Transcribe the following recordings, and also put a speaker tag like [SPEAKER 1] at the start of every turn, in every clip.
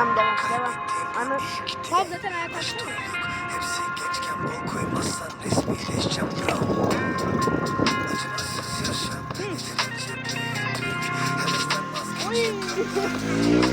[SPEAKER 1] Tamam devam devam. Ana.
[SPEAKER 2] Tamam zaten ayak.
[SPEAKER 3] Hepsi geçken bol koymazsan resmileşeceğim bravo. Acımasız yaşam. Yeterince büyüdük. Hevesten vazgeçtim.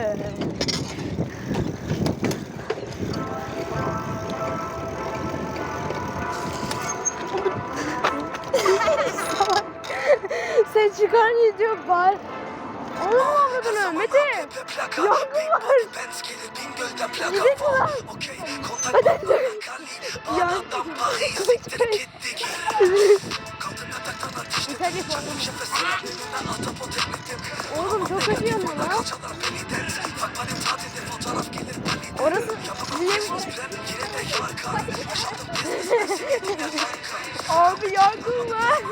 [SPEAKER 3] Sen
[SPEAKER 1] çıkar ne diyor bağır. Allah Allah Mete. Yangın var. Gidin lan. Hadi Oğlum çok acıyor
[SPEAKER 3] mu
[SPEAKER 1] lan?
[SPEAKER 3] Kumar.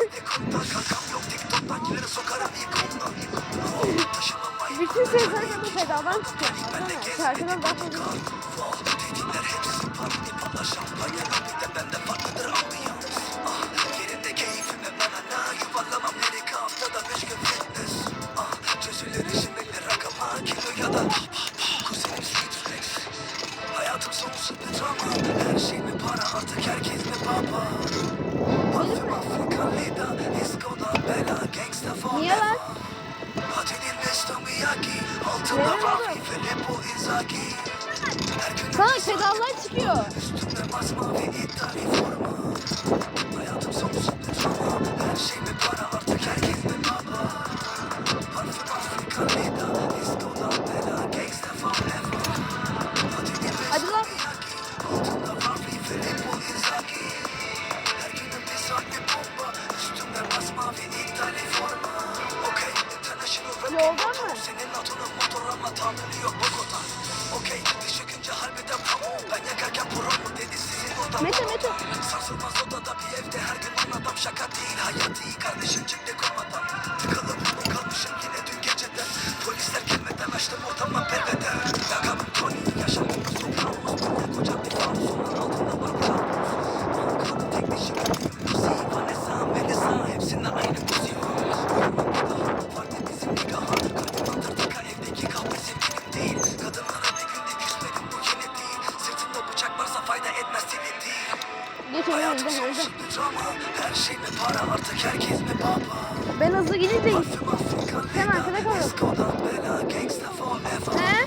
[SPEAKER 1] Bütün sözler bana fedadan çıkıyor.
[SPEAKER 3] Şarkının başladığı
[SPEAKER 1] Kanka pedallar çıkıyor.
[SPEAKER 3] Üstümde masmavi
[SPEAKER 1] Mete Mete.
[SPEAKER 3] Sarsılmaz odada bir evde her gün ana şaka değil. Hayati kardeşim para artık herkes mi baba?
[SPEAKER 1] Ben hızlı gidince Sen arkada kal.
[SPEAKER 3] Disco'dan bela gangsta forever
[SPEAKER 1] He?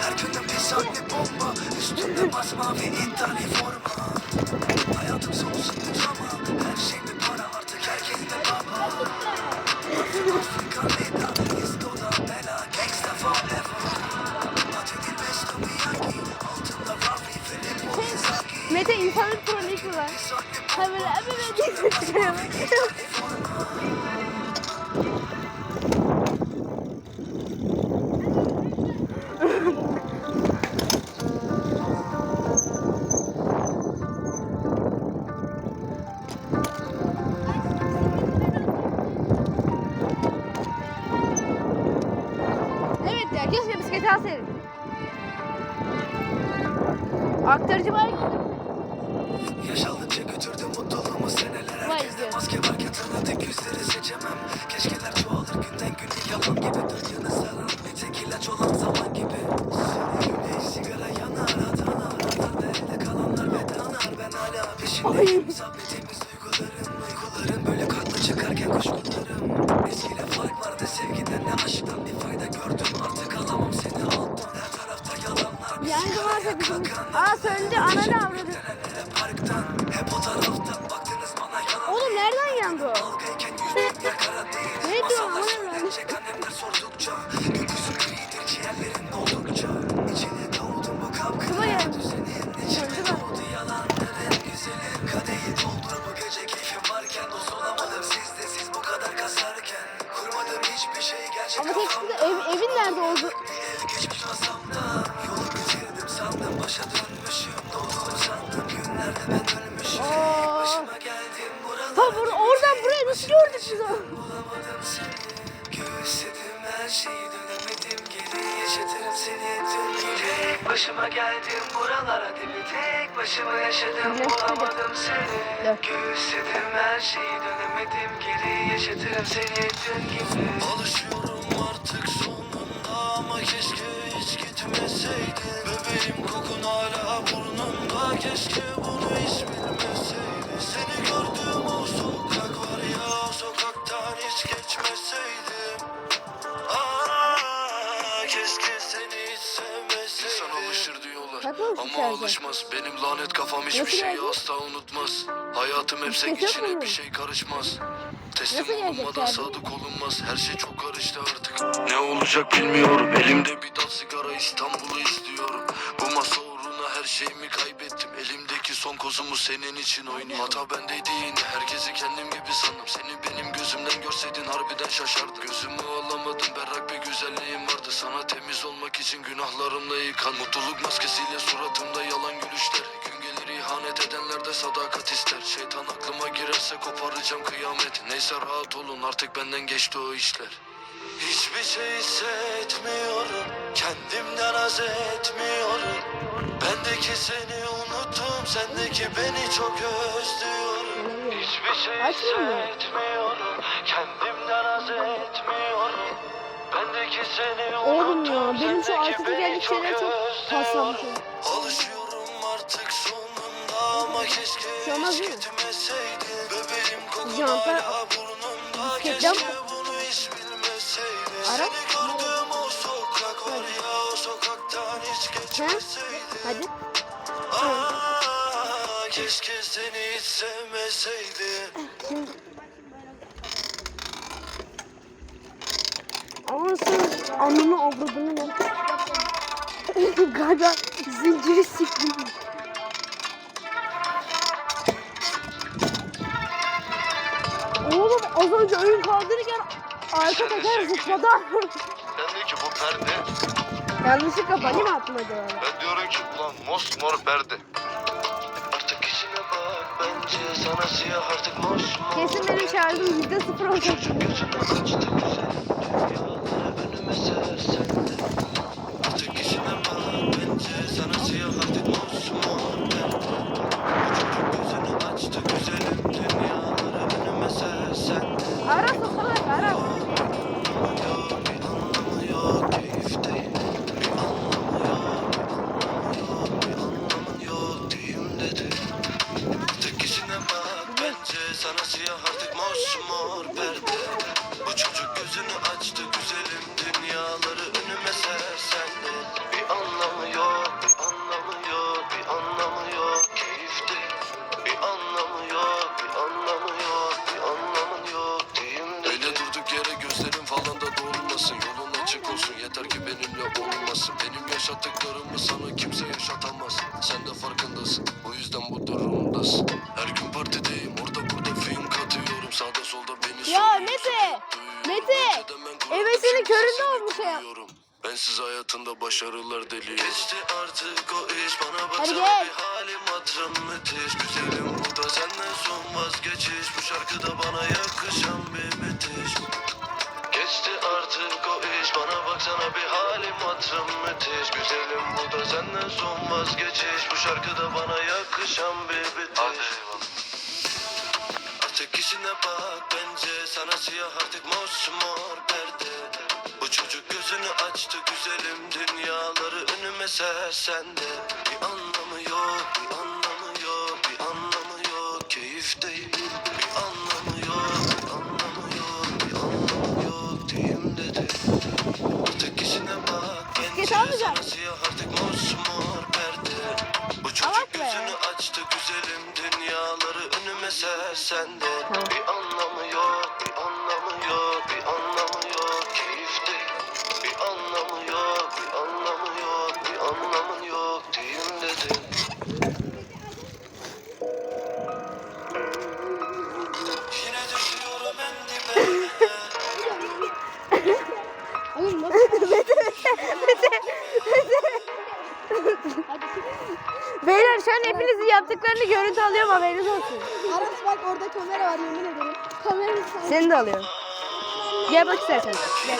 [SPEAKER 3] Her günüm bir saatli bomba Üstümde masmavi iptali forma. Hayatım sonsuz bir drama Her şey mi para? Artık herkes mi baba? Afrika Leda
[SPEAKER 1] Ha böyle
[SPEAKER 3] peşindeyim
[SPEAKER 1] Ama tek sıkıntı ev, evin nerede oldu?
[SPEAKER 3] geçmiş masamda Yolu bitirdim sandım başa dönmüşüm Doğdum sandım günlerde ben ölmüşüm
[SPEAKER 1] Aa.
[SPEAKER 3] Başıma geldim buralara
[SPEAKER 1] Ha burada oradan buraya nasıl gördük biz onu?
[SPEAKER 3] Bulamadım seni Göğüsledim her şeyi dönemedim geri Yaşatırım seni dün gibi Başıma geldim buralara dibi Tek başıma yaşadım bulamadım seni. Göğüsledim her şeyi dönemedim geri Yaşatırım seni dün gibi Alışıyorum artık sonunda ama keşke hiç gitmeseydin Bebeğim kokun hala burnumda. Keşke bunu hiç bilmeseydin Seni gördüğüm o sokak var ya o sokaktan hiç geçmeseydim. Aa, keşke seni hiç sevmeseydim. İnsan alışır diyorlar ama alışmaz. Benim lanet kafam hiçbir
[SPEAKER 1] Nasıl
[SPEAKER 3] şeyi asla unutmaz. Hayatım hep içine
[SPEAKER 1] mu?
[SPEAKER 3] bir şey karışmaz Teslim
[SPEAKER 1] Nasıl
[SPEAKER 3] sadık olunmaz. Her şey çok karıştı artık. Ne olacak bilmiyorum. Elimde bir dal sigara İstanbul'u istiyorum. Bu masa uğruna her şeyimi kaybettim. Elimdeki son kozumu senin için oynuyorum. Hata bendeydi yine herkesi kendim gibi sandım. Seni benim gözümden görseydin harbiden şaşardım. Gözümü alamadım berrak bir güzelliğim vardı. Sana temiz olmak için günahlarımla yıkan Mutluluk maskesiyle suratımda yalan gülüşler ihanet edenler de sadakat ister. Şeytan aklıma girerse koparacağım kıyamet. Neyse rahat olun artık benden geçti o işler. Hiçbir şey hissetmiyorum Kendimden haz etmiyorum. Bendeki seni unuttum Sendeki beni çok özlüyorum. Hiçbir şey hissetmiyorum Kendimden haz etmiyorum. Bendeki seni
[SPEAKER 1] Oğlum ya
[SPEAKER 3] unuttum
[SPEAKER 1] benim şu
[SPEAKER 3] Sendeki beni
[SPEAKER 1] şeyler çok paslanmış.
[SPEAKER 3] Alışıyorum artık sonunda
[SPEAKER 1] Jantlar
[SPEAKER 3] hala burnumda
[SPEAKER 1] bisikletten Ara.
[SPEAKER 3] Aa, keşke seni hiç
[SPEAKER 1] Ama sen ananı avradını lan. Galiba zinciri siktim. Az önce oyun kaldırırken arka teker zıpladı.
[SPEAKER 4] Bendeki bu perde.
[SPEAKER 1] Yanlışlıkla bani mi attım acaba?
[SPEAKER 4] Ben diyorum ki ulan mosmor perde. bak bence sana siyah artık mosmor
[SPEAKER 1] Kesin benim şarjım yüzde sıfır olacak.
[SPEAKER 4] Çocuk gözünü açtı güzel Dünyaları önüme sersen
[SPEAKER 1] köründe olmuş ya.
[SPEAKER 4] koruyorum. Bensiz hayatında başarılar deli Geçti artık o iş bana
[SPEAKER 1] gel.
[SPEAKER 4] bir halim hatırım müthiş. Güzelim bu da senden son vazgeçiş. Bu şarkıda bana yakışan bir bitiş Geçti artık o iş bana baksana bir halim hatırım müthiş. Güzelim bu da senden son vazgeçiş. Bu şarkıda bana yakışan bir bitiş Hadi işine bak. Bence sana siyah artık mosmor perde. Bu çocuk gözünü açtı güzelim dünyaları önüme sersen de Bir anlamı yok bir anlamı yok bir anlamı yok. Keyif değil Bir anlamı yok bir anlamı yok bir anlamı yok. Diyeyim dedi. Artık işine bak. Bence
[SPEAKER 1] almayacağım.
[SPEAKER 4] sana siyah artık mosmor dünyaları önüme sersen de
[SPEAKER 1] Tamam.
[SPEAKER 4] Bir anlamı yok bir anlamı yok bir anlamı yok keyif değil Bir anlamı yok bir anlamı yok bir anlamı yok diyeyim dedi Yine düşüyorum en dibe
[SPEAKER 1] Oğlum nasıl? Beyler şu an hepinizin yaptıklarını görüntü alıyorum haberiniz olsun.
[SPEAKER 2] Bak orada kamera var yemin ederim. Kamera sen.
[SPEAKER 1] Seni de alıyorum. Gel bak istersen. Gel.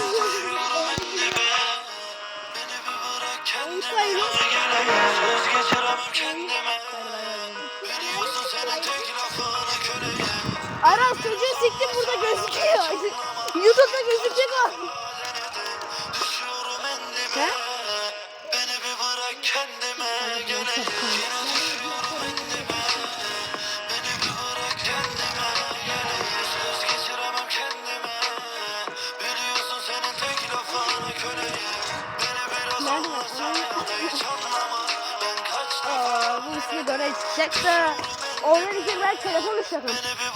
[SPEAKER 1] Aras çocuğu siktim burada gözüküyor. Youtube'da gözükecek o.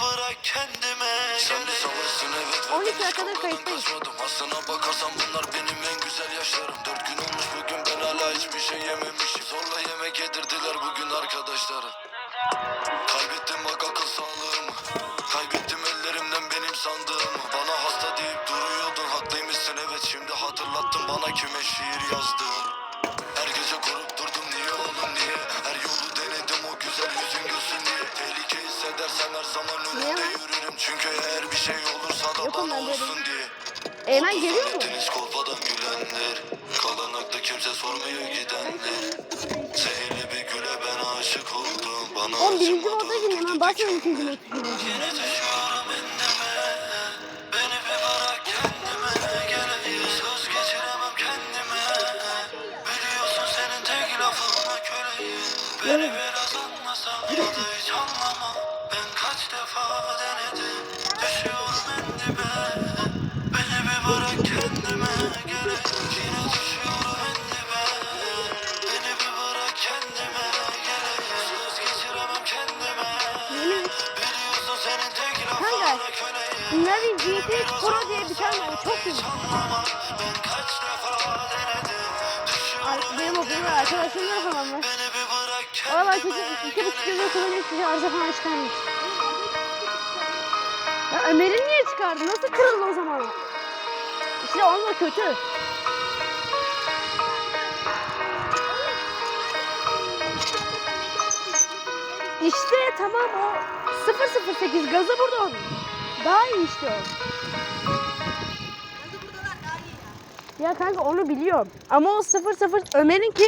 [SPEAKER 4] bırak kendime. Sen bir savaşsın evet.
[SPEAKER 1] 12 dakikadır kayıttayız.
[SPEAKER 4] kaçmadım. Aslına bakarsan bunlar benim en güzel yaşlarım. Dört gün olmuş bugün ben hala hiçbir şey yememişim. Zorla yemek yedirdiler bugün arkadaşlarım. Kaybettim bak akıl sağlığımı. Kaybettim ellerimden benim sandığımı. Bana hasta deyip duruyordun. Haklıymışsın evet. Şimdi hatırlattın bana kime şiir yazdığımı
[SPEAKER 1] Birinci ben
[SPEAKER 4] öldürdü
[SPEAKER 1] basmadım
[SPEAKER 4] dikenler.
[SPEAKER 1] ikinci modda.
[SPEAKER 4] Yine düşüyorum endime Beni bir
[SPEAKER 1] Var. Çok
[SPEAKER 4] Düşüyorum
[SPEAKER 1] Ar- Benim falan var.
[SPEAKER 4] beni bir bırak
[SPEAKER 1] Valla çocuk iki buçuk yılda kullanıyor size arıza falan çıkarmış. Ya Ömer'i niye çıkardı? Nasıl kırıldı o zaman? İşte onunla kötü. İşte tamam o 008 gazı burada onun. Daha iyi işte o. Ya kanka onu biliyorum. Ama o 00 Ömer'inki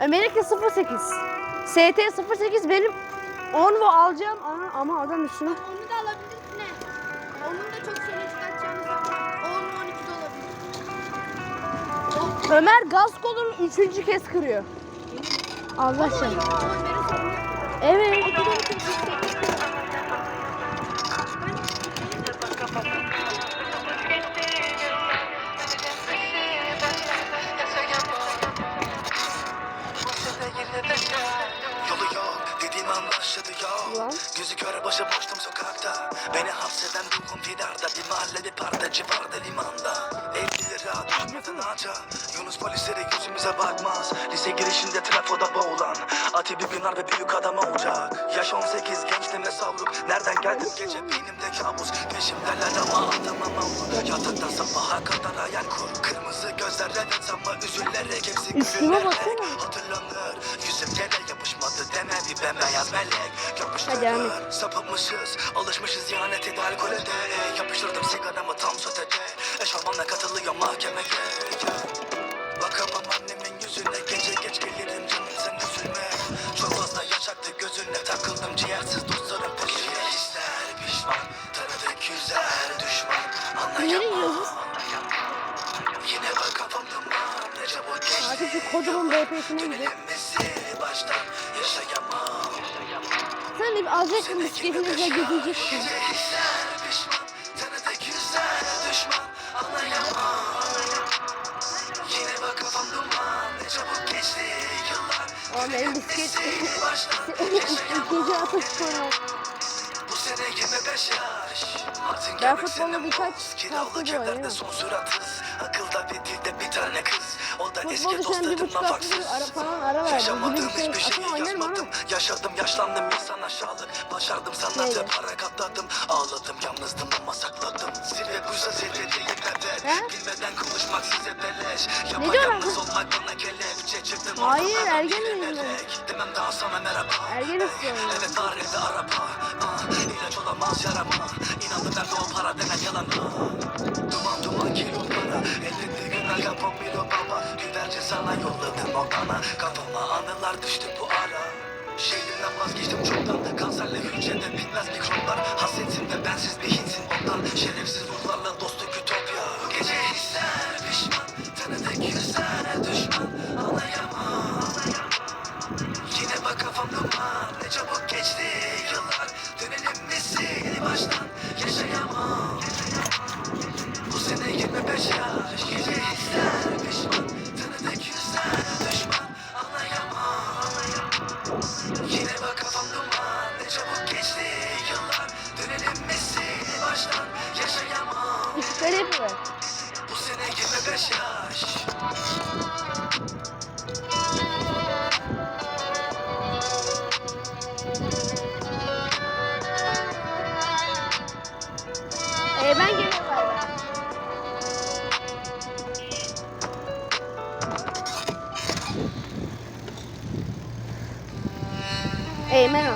[SPEAKER 1] Ömer'inki 08. ST 08 benim 10 ve alacağım ama, ama adam üstüne.
[SPEAKER 2] Onu da alabilirsin ne? Onun da çok sene çıkartacağımız zaman 10 12 de olabilir.
[SPEAKER 1] Ömer gaz kolunu üçüncü kez kırıyor. Allah aşkına.
[SPEAKER 2] Ömer'in.
[SPEAKER 1] Evet.
[SPEAKER 3] Yok Gözü kör başı boştum sokakta. Beni hapseden ruhum fidarda Bir mahalle bir parda civarda limanda. 50 lira düşmeden ağaca Yunus polisleri yüzümüze bakmaz. Lise girişinde trafoda boğulan. Ati bir gün harbi büyük adam olacak. Yaş 18 gençliğime savruk. Nereden geldim gece beynimde kabus? Peşimdeler ama adamım ama. Yataktan sabaha kadar hayal kur. Kırmızı gözlerle ama üzülerek Hepsi
[SPEAKER 1] Üstüme
[SPEAKER 3] gülülerek. Hatırlanır Yüzüm yere bir bembeyaz melek
[SPEAKER 1] Hadi Ahmet.
[SPEAKER 3] sapımışız Alışmışız ihanete de alkole de. Yapıştırdım sigaramı tam sotede. Eşofmanla katılıyor mahkemeye. Bakamam annemin yüzüne Gece geç gelirim canım sen üzülme. Çok fazla yaşaktı gözüne Takıldım ciğersiz dostlarım peşine. Hisler pişman Tanıdık yüzler düşman. Anlayamam? Yine bak kafam duman Ne çabuk geçti.
[SPEAKER 1] Artık şu kocaman BP'sine gidiyor.
[SPEAKER 3] Dönelim mesele baştan Yaşayamam
[SPEAKER 1] Sen de bir alacaksın bisikletinize
[SPEAKER 3] yıllar.
[SPEAKER 1] Ama benim bisiklet gece atış sonra.
[SPEAKER 3] Bu sene 25 yaş. Martin
[SPEAKER 1] Ben futbolu birkaç hafta da
[SPEAKER 3] evlerde Akılda bir dilde bir tane kız. O da eski dostlarımla farksız
[SPEAKER 1] ara falan ara verdim. Bir şey
[SPEAKER 3] hiçbir
[SPEAKER 1] ama.
[SPEAKER 3] yazmadım. Yaşadım yaşlandım insan aşağılık Başardım sanatı
[SPEAKER 1] Neyle?
[SPEAKER 3] para katladım. Ağladım yalnızdım ama sakladım. Zirve buysa zirvedeyim evet? Bilmeden konuşmak size beleş. Yapayalnız olmak bana kelepçe çıktım
[SPEAKER 1] Hayır, ergen miyim ben?
[SPEAKER 3] Demem daha sana merhaba.
[SPEAKER 1] Ergen istiyorum.
[SPEAKER 3] Evet var evde araba. Ah, İlaç olamaz yarama. İnandım ben o para denen yalana Duman duman kilo para Elinde günler yapamıyor baba Gülerce sana yolladım odana Kafama anılar düştü bu ara. Şehrimden vazgeçtim çoktan Kanserle hücrede bitmez mikroplar Hasretsin ve bensiz bir hinsin ondan Şerefsiz ruhlarla Yaşayamam
[SPEAKER 1] Işıkları yapıyor.
[SPEAKER 3] Bu sene 25 yaş
[SPEAKER 1] Ee, ben geliyorum galiba. Eymen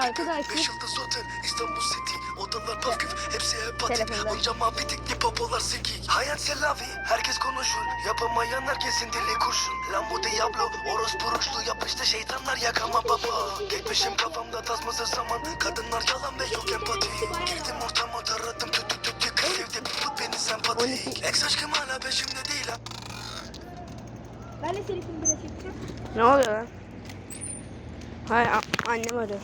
[SPEAKER 1] açık.
[SPEAKER 3] Beş yıldız otel, İstanbul City. Odalar pafküf, hepsi hep patik.
[SPEAKER 1] Telefonda.
[SPEAKER 3] Onca mabitikli popolar sikik Hayat selavi, herkes konuşur Yapamayan herkesin dili kurşun. Lambo Diablo, orospu ruşlu Yapıştı şeytanlar yakama baba. Geçmişim kafamda tasmasız zaman. Kadınlar yalan ve yok empati. Girdim ortama taradım. Tüt tüt tüt tüt Evde tut beni sempatik Ex aşkım hala peşimde değil. Ha
[SPEAKER 2] Ben de seni şimdi biraz çekeceğim.
[SPEAKER 1] Ne oluyor lan? Hayır annem arıyor.